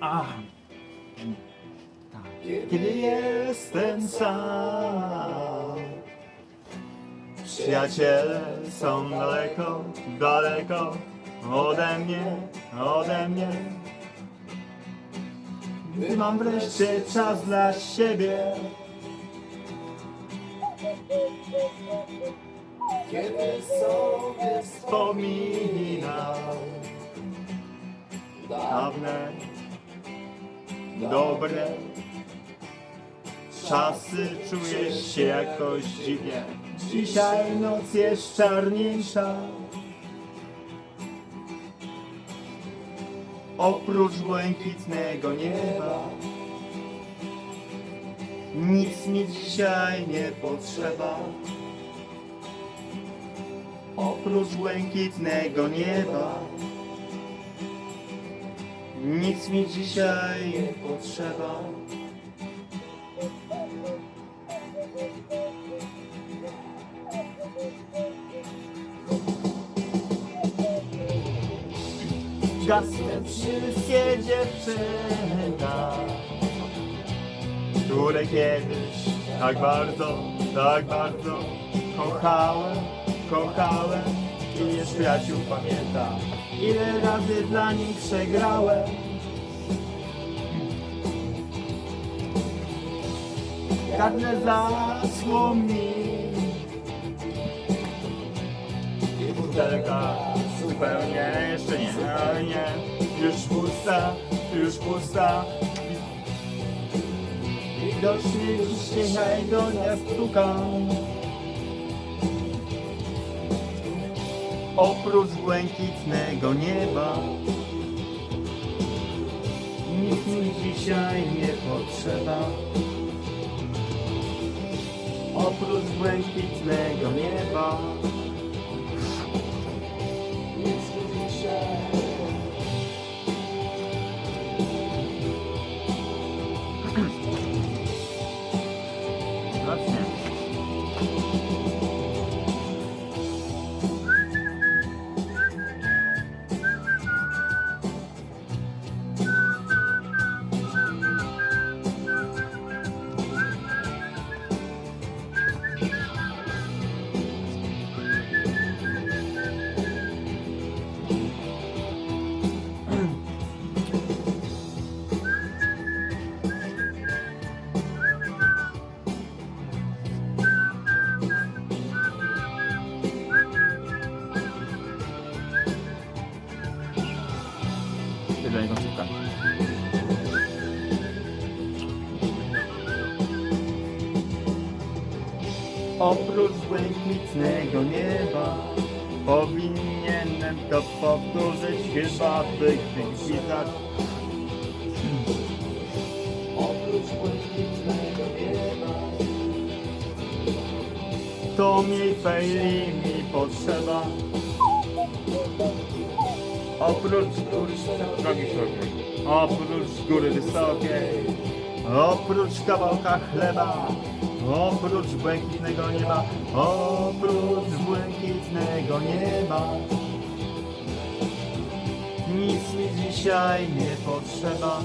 A. Tak. Kiedy jestem sam, przyjaciele są daleko, daleko ode mnie, ode mnie. Gdy mam wreszcie czas dla siebie, kiedy sobie wspominam dawne, dobre czasy, czujesz się jakoś dziwnie. Dzisiaj noc jest czarniejsza. Oprócz błękitnego nieba nic mi dzisiaj nie potrzeba. Oprócz błękitnego nieba nic mi dzisiaj nie potrzeba. Gasnę wszystkie dziewczyny, które kiedyś tak bardzo, tak bardzo kochałem, kochałem i nie z przyjaciół pamiętam, ile razy dla nich przegrałem. Każde zasło mi i butelka zupełnie jeszcze nie, nie, już pusta, już pusta. Widocznie dzisiaj do nie stukam. Oprócz błękitnego nieba nic mi dzisiaj nie potrzeba. Oprócz błękitnego nieba Tyle końcówka. Oprócz błękitnego nieba Powinienem to powtórzyć chyba by gwizdać Oprócz błękitnego nieba To mi fejli mi potrzeba Oprócz góry drogi oprócz góry wysokiej, oprócz kawałka chleba, oprócz błękitnego nieba, oprócz błękitnego nieba. Nic mi dzisiaj nie potrzeba.